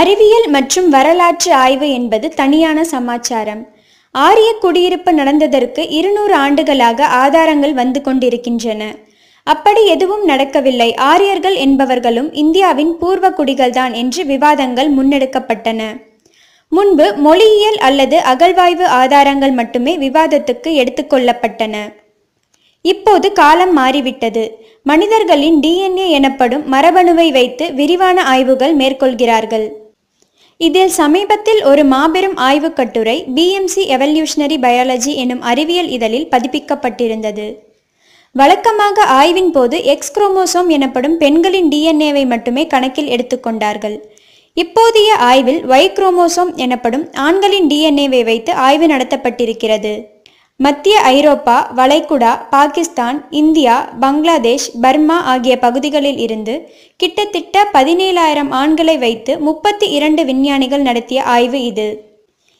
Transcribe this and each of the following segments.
அறிவியல் மற்றும் வரலாற்று ஆய்வு என்பது தனியான சமாச்சாரம். ஆரிய குடியிருப்பு நடந்ததற்கு இருநூறு ஆண்டுகளாக ஆதாரங்கள் வந்து கொண்டிருக்கின்றன. அப்படி எதுவும் நடக்கவில்லை. ஆரியர்கள் என்பவர்களும் இந்தியாவின் பூர்வ குடிகள்தான் என்று விவாதங்கள் முன்னெடுக்கப்பட்டன. முன்பு மொழியியல் அல்லது அகழ்வாய்வு ஆதாரங்கள் மட்டுமே விவாதத்துக்கு எடுத்துக்கொள்ளப்பட்டன இப்போது காலம் மாறிவிட்டது. மனிதர்களின் டிஎன்ஏ எனப்படும் மரபணுவை வைத்து விரிவான ஆய்வுகள் மேற்கொள்கிறார்கள். இதில் சமீபத்தில் ஒரு மாபெரும் ஆய்வுக் கட்டுரை பிஎம்சி எவல்யூஷனரி பயாலஜி எனும் அறிவியல் இதழில் பதிப்பிக்கப்பட்டிருந்தது. வழக்கமாக ஆய்வின் போது எக்ஸ் குரோமோசோம் எனப்படும் பெண்களின் டிஎன்ஏவை மட்டுமே கணக்கில் எடுத்துக்கொண்டார்கள். இப்போதைய ஆய்வில் ஒய் குரோமோசோம் எனப்படும் ஆண்களின் டிஎன்ஏவை வைத்து ஆய்வு நடத்தப்பட்டிருக்கிறது. மத்திய ஐரோப்பா வளைகுடா பாகிஸ்தான் இந்தியா பங்களாதேஷ் பர்மா ஆகிய பகுதிகளில் இருந்து கிட்டத்தட்ட பதினேழாயிரம் ஆண்களை வைத்து முப்பத்தி இரண்டு விஞ்ஞானிகள் நடத்திய ஆய்வு இது.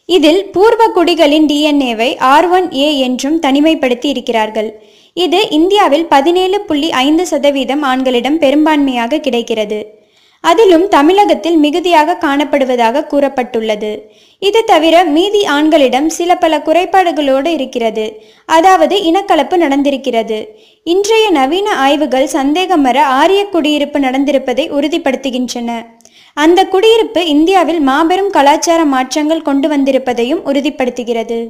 இதில் பூர்வ குடிகளின் டிஎன்ஏவை ஆர் ஒன் ஏ என்றும் தனிமைப்படுத்தி இருக்கிறார்கள். இது இந்தியாவில் பதினேழு புள்ளி ஐந்து சதவீதம் ஆண்களிடம் பெரும்பான்மையாக கிடைக்கிறது. அதிலும் தமிழகத்தில் மிகுதியாக காணப்படுவதாக கூறப்பட்டுள்ளது. இது தவிர மீதி ஆண்களிடம் சில பல குறைபாடுகளோடு இருக்கிறது. அதாவது இனக்கலப்பு நடந்திருக்கிறது. இன்றைய நவீன ஆய்வுகள் சந்தேகமர ஆரிய குடியிருப்பு நடந்திருப்பதை உறுதிப்படுத்துகின்றன. அந்த குடியிருப்பு இந்தியாவில் மாபெரும் கலாச்சார மாற்றங்கள் கொண்டு வந்திருப்பதையும் உறுதிப்படுத்துகிறது.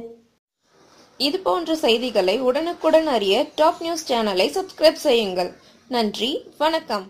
இது போன்ற செய்திகளை உடனுக்குடன் அறிய டாப் நியூஸ் சேனலை சப்ஸ்கிரைப் செய்யுங்கள். நன்றி வணக்கம்.